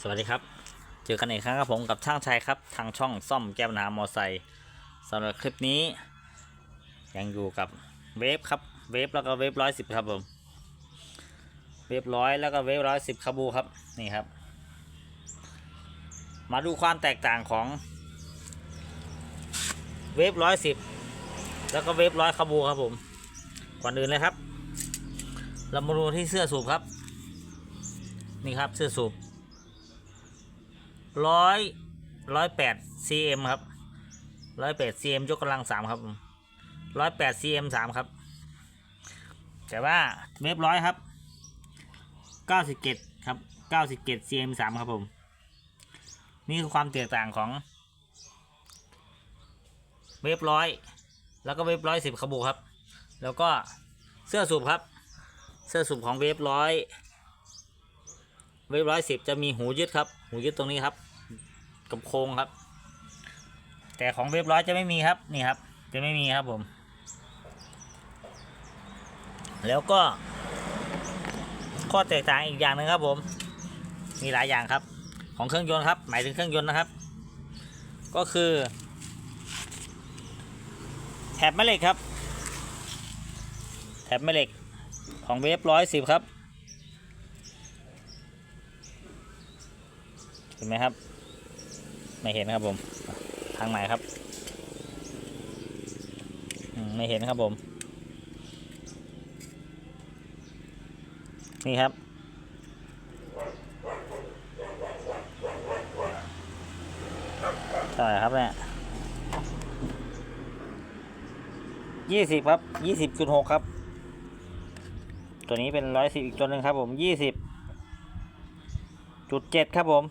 สวัสดีครับ เจอกันอีกครั้งครับผมกับช่างชัยครับ ทางช่องซ่อมแก้ปัญหามอไซค์สำหรับคลิปนี้ ยังอยู่กับเวฟครับ เวฟแล้วก็เวฟร้อยสิบครับผม เวฟร้อยแล้วก็เวฟร้อยสิบคาบูครับ นี่ครับ มาดูความแตกต่างของเวฟร้อยสิบแล้วก็เวฟร้อยคาบูครับผม ก่อนอื่นเลยครับ เรามาดูที่เสื้อสูบครับ นี่ครับเสื้อสูบ ร้อยร้อยแปด cm ครับร้อยแปด cm ยกกำลังสามครับร้อยแปด cm สามครับ แต่ว่าเวฟร้อยครับเก้าสิบเจ็ดครับเก้าสิบเจ็ด cm สามครับผม นี่คือความแตกต่างของ เวฟร้อยแล้วก็เวฟร้อยสิบขบูครับ แล้วก็เสื้อสูบครับ เสื้อสูบของเวฟร้อย เวฟร้อยสิบจะมีหูยึดครับ หูยึดตรงนี้ครับกับโครงครับ แต่ของเวฟร้อยจะไม่มีครับนี่ครับ จะไม่มีครับผม แล้วก็ ข้อแตกต่างอีกอย่างหนึ่งครับผม มีหลายอย่างครับ ของเครื่องยนต์ครับ หมายถึงเครื่องยนต์นะครับ ก็คือแถบแม่เหล็กครับ แถบแม่เหล็กของเวฟร้อยสิบครับ ห็นไหมครับ ไม่เห็นครับผม ทางไหนครับไม่เห็นครับผม นี่ครับ เท่าไหร่ครับเนี่ยยี่สิบครับยี่สิบจุดหกครับ ตัวนี้เป็นร้อยสิบอีกตัวหนึ่งครับผมยี่สิบจุดเจ็ดครับผม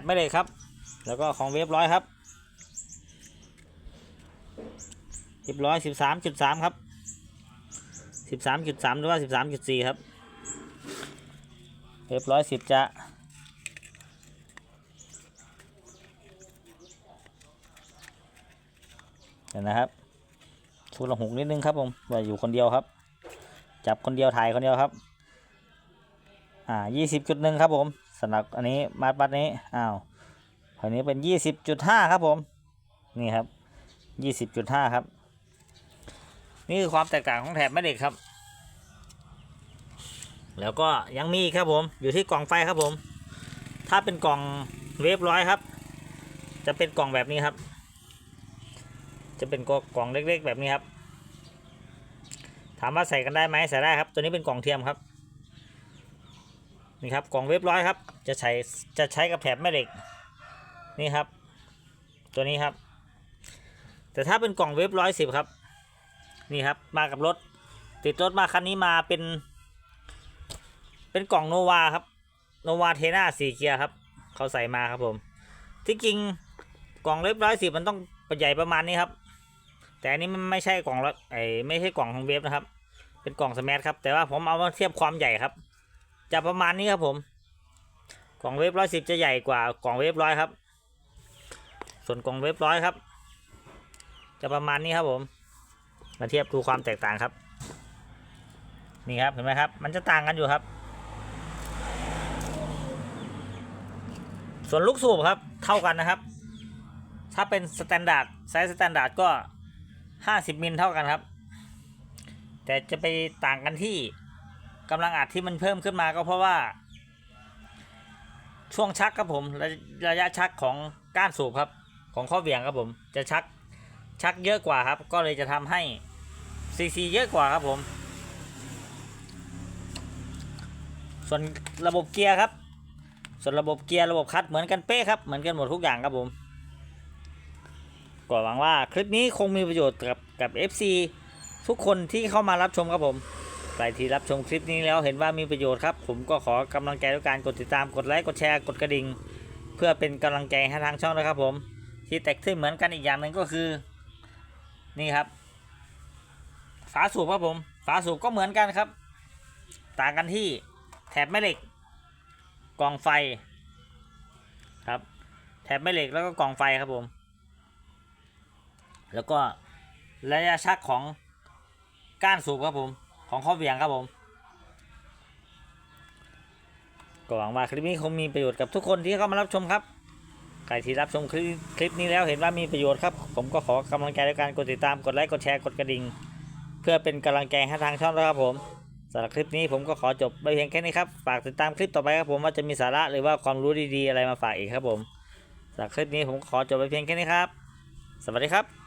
บไม่เลยครับ แล้วก็ของเวฟร้อยครับสิบร้อยสิบสามจุดสามครับสิบสามจุดสามหรือว่าสิบสามจุดสี่ครับเวฟร้อยสิบจะเห็นนะครับชูละหุกนิดนึงครับผมว่าอยู่คนเดียวครับ จับคนเดียวถ่ายคนเดียวครับ อ่ายี่สิบจุดหนึ่งครับผมำหรับอันนี้มาดบัดนี้อ้าวอันนี้เป็นยี่สิบจุดห้าครับผม นี่ครับยี่สิบจุดห้าครับ นี่คือความแตกต่างของแถบแม่เหล็กครับ แล้วก็ยังมีครับผม อยู่ที่กล่องไฟครับผม ถ้าเป็นกล่องเวฟร้อยครับ จะเป็นกล่องแบบนี้ครับ จะเป็นกล่องเล็กๆ แบบนี้ครับ ถามว่าใส่กันได้ไหมใส่ได้ครับ ตัวนี้เป็นกล่องเทียมครับ นี่ครับ กล่องเว็บร้อยครับ จะใช้จะใช้กับแถบแม่เหล็กนี่ครับ ตัวนี้ครับ แต่ถ้าเป็นกล่องเว็บร้อยสิบครับ นี่ครับมากับรถ ติดรถมาคันนี้มาเป็น เป็นกล่องโนวาครับโนวาเทน่าสี่เกียร์ครับเขาใส่มาครับผม ที่จริงกล่องเว็บร้อยสิบมันต้องใหญ่ประมาณนี้ครับ แต่อันนี้มันไม่ใช่กล่องรถไอไม่ใช่กล่องของเว็บนะครับ เป็นกล่องสมาร์ทครับแต่ว่าผมเอามาเทียบความใหญ่ครับจะประมาณนี้ครับผม กล่องเวฟร้อยสิบจะใหญ่กว่ากล่องเวฟร้อยครับ ส่วนกล่องเวฟร้อยครับ จะประมาณนี้ครับผมมาเทียบดูความแตกต่างครับ นี่ครับเห็นไหมครับ มันจะต่างกันอยู่ครับ ส่วนลูกสูบครับเท่ากันนะครับ ถ้าเป็นสแตนดาร์ดไซส์สแตนดาร์ดก็ห้าสิบมิลเท่ากันครับ แต่จะไปต่างกันที่กำลังอัดที่มันเพิ่มขึ้นมาก็เพราะว่า ช่วงชักครับผมระระยะชักของก้านสูบครับ ของข้อเหวี่ยงครับผม จะชักชักเยอะกว่าครับ ก็เลยจะทำให้ซีซีเยอะกว่าครับผม ส่วนระบบเกียร์ครับ ส่วนระบบเกียร์ระบบคลัตช์เหมือนกันเป๊ะครับเหมือนกันหมดทุกอย่างครับผมก็หวังว่าคลิปนี้คงมีประโยชน์กับกับ FC ทุกคนที่เข้ามารับชมครับผม ใครที่รับชมคลิปนี้แล้วเห็นว่ามีประโยชน์ครับ ผมก็ขอกำลังใจด้วยการกดติดตามกดไลค์กดแชร์กดกระดิ่ง เพื่อเป็นกำลังใจให้ทางช่องนะครับผม ที่แตกต่เหมือนกันอีกอย่างหนึ่งก็คือ นี่ครับ ฝาสูบครับผม ฝาสูบก็เหมือนกันครับ ต่างกันที่แถบแม่เหล็กกล่องไฟครับ แถบแม่เหล็กแล้วก็กล่องไฟครับผม แล้วก็ระยะชักของก้านสูบครับผม ของข้อเวียงครับผม ก็หวังว่าคลิปนี้คงมีประโยชน์กับทุกคนที่เข้ามารับชมครับ ใครที่รับชมคลิปคลิปนี้แล้วเห็นว่ามีประโยชน์ครับ ผมก็ขอกำลังใจในการกดติดตาม กดไลค์ กดแชร์ กดกระดิ่ง เพื่อเป็นกำลังใจให้ทางช่องด้วยครับผมสำหรับคลิปนี้ผมก็ขอจบไปเพียงแค่นี้ครับ ฝากติดตามคลิปต่อไปครับผมว่าจะมีสาระหรือว่าความรู้ดีๆอะไรมาฝากอีกครับผมสำหรับคลิปนี้ผมขอจบไปเพียงแค่นี้ครับ สวัสดีครับ